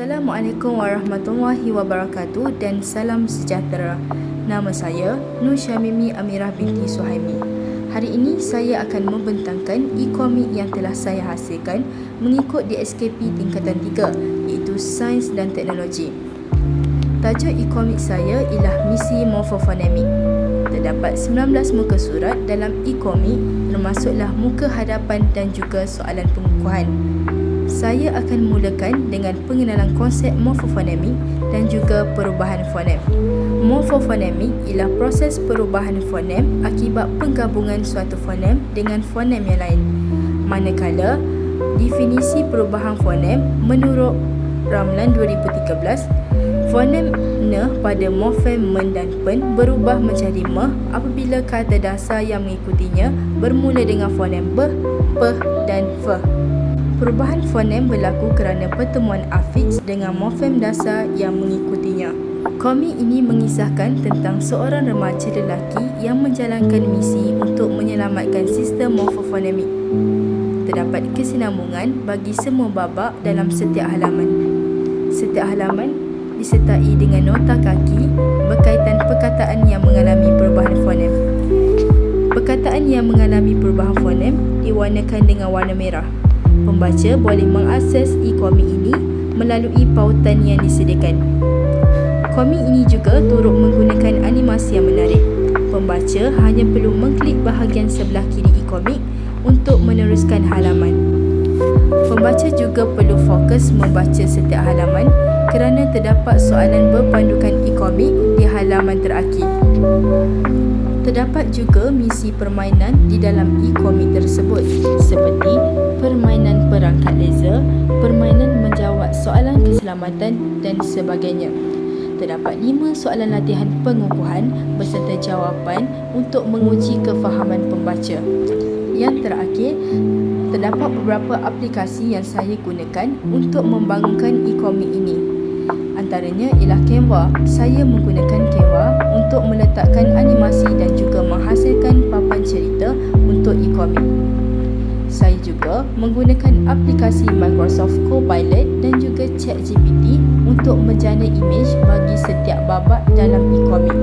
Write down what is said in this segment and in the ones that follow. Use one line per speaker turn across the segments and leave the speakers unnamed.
Assalamualaikum warahmatullahi wabarakatuh dan salam sejahtera. Nama saya Nur Syamimi Amirah binti Suhaimi. Hari ini saya akan membentangkan e-komik yang telah saya hasilkan mengikut DSKP tingkatan 3 iaitu Sains dan Teknologi. Tajuk e-komik saya ialah Misi Morfofonemik. Terdapat 19 muka surat dalam e-komik termasuklah muka hadapan dan juga soalan pengukuhan saya akan mulakan dengan pengenalan konsep morfofonemik dan juga perubahan fonem. Morfofonemik ialah proses perubahan fonem akibat penggabungan suatu fonem dengan fonem yang lain. Manakala definisi perubahan fonem menurut Ramlan 2013, fonem ne pada morfem men dan pen berubah menjadi me apabila kata dasar yang mengikutinya bermula dengan fonem b, p dan f. Perubahan fonem berlaku kerana pertemuan afiks dengan morfem dasar yang mengikutinya. Komik ini mengisahkan tentang seorang remaja lelaki yang menjalankan misi untuk menyelamatkan sistem morfofonemik. Terdapat kesinambungan bagi semua babak dalam setiap halaman. Setiap halaman disertai dengan nota kaki berkaitan perkataan yang mengalami perubahan fonem. Perkataan yang mengalami perubahan fonem diwarnakan dengan warna merah. Pembaca boleh mengakses e-komik ini melalui pautan yang disediakan. Komik ini juga turut menggunakan animasi yang menarik. Pembaca hanya perlu mengklik bahagian sebelah kiri e-komik untuk meneruskan halaman. Pembaca juga perlu fokus membaca setiap halaman kerana terdapat soalan berpandukan e-komik di halaman terakhir. Terdapat juga misi permainan di dalam e-komik tersebut seperti keselamatan dan sebagainya. Terdapat lima soalan latihan pengukuhan beserta jawapan untuk menguji kefahaman pembaca. Yang terakhir, terdapat beberapa aplikasi yang saya gunakan untuk membangunkan e-komik ini antaranya ialah Canva. Saya menggunakan Canva untuk meletakkan animasi dan juga menghasilkan juga menggunakan aplikasi Microsoft Copilot dan juga ChatGPT untuk menjana imej bagi setiap babak dalam e-komik.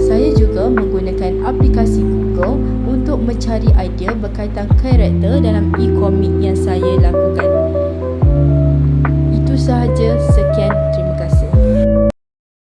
Saya juga menggunakan aplikasi Google untuk mencari idea berkaitan karakter dalam e-komik yang saya lakukan.